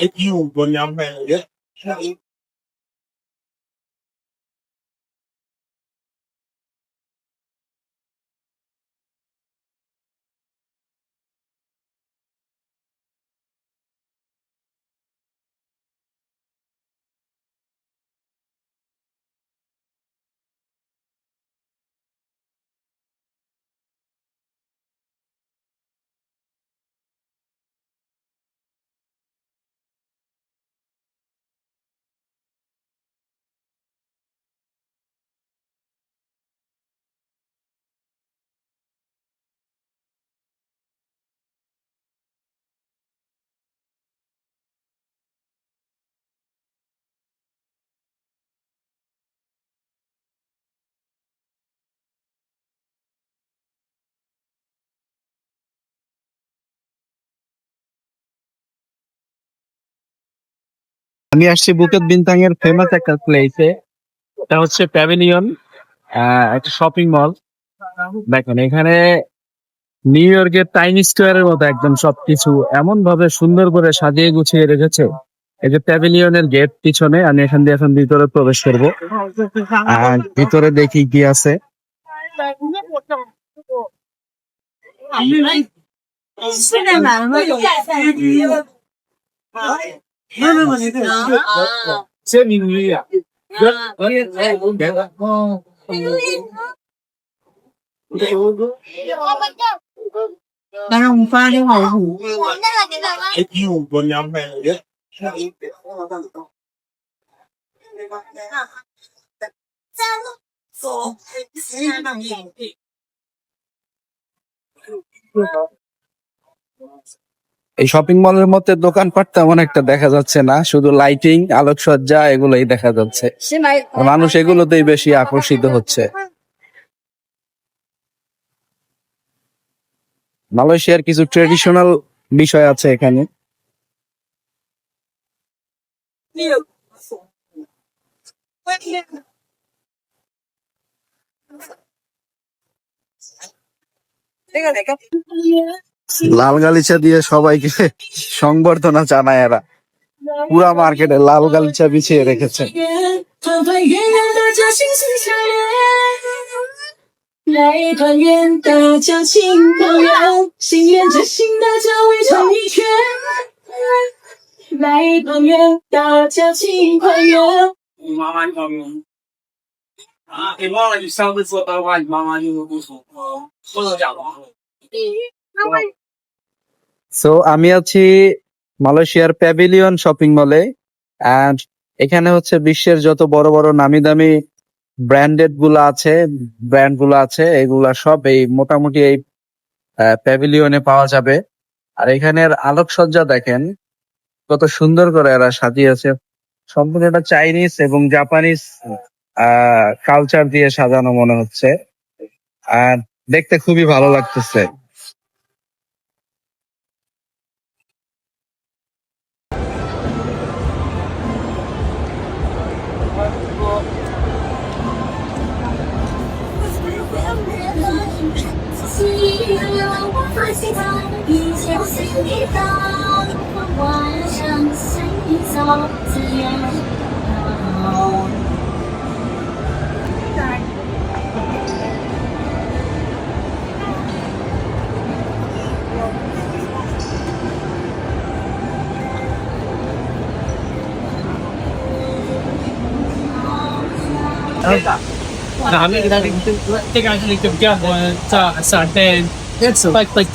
If you remember it. আমি আসছি বুকেত বিনতাং এর ফেমাস একটা প্লেসে এটা হচ্ছে প্যাভিলিয়ন একটা শপিং মল দেখেন, এখানে নিউ ইয়র্কের টাইম স্কোয়ারের মতো একদম সবকিছু এমন ভাবে সুন্দর করে সাজিয়ে গুছিয়ে রেখেছে। এই যে প্যাভিলিয়নের গেট পিছনে, আমি এখান দিয়ে এখন ভিতরে প্রবেশ করব। আর ভিতরে দেখি কি আছে। Sẽ mình nghĩ à? Rất có những cái cũng đẹp lắm. Đang không pha đi hoàng hủ. Ít nhiều buồn nhầm về đấy. Thank you. এই শপিং মলের মধ্যে দোকানপাট তেমন একটা দেখা যাচ্ছে না শুধু লাইটিং আলোকসজ্জা এগুলোই দেখা যাচ্ছে। মানুষ এগুলোতেই বেশি আকর্ষিত হচ্ছে। মালয়েশিয়ার কিছু ট্রেডিশনাল বিষয় আছে এখানে। লাল গালিচা দিয়ে সবাইকে সংবর্ধনা জানায় এরা পুরা মার্কেটে লাল গালিচা বিছিয়ে রেখেছে 团团圆圆的交心心相连，来团圆大家亲朋友，心连着心大家围成一圈，来团圆大家亲朋友。妈妈你好用啊，你忘了你上次说的话，你妈妈就不说，不能讲话。 সো আমি আছি মালয়েশিয়ার প্যাভিলিয়ন শপিং মলে অ্যান্ড এখানে হচ্ছে বিশ্বের যত বড় বড় নামি দামি ব্র্যান্ডেডগুলো আছে ব্র্যান্ডগুলো আছে এগুলা সব এই মোটামুটি এই প্যাভিলিয়নে পাওয়া যাবে। আর এখানের আলোকসজ্জা দেখেন কত সুন্দর করে এরা সাজিয়েছে। সম্পূর্ণ এটা চাইনিজ এবং জাপানিজ কালচার দিয়ে সাজানো মনে হচ্ছে। আর দেখতে খুবই ভালো লাগতেছে। 快四散，現場星跌宕，不幻象星已作自由。Dami, kita rin, tingnan rin ito dyan sa, sa atin. That's so. Like, like,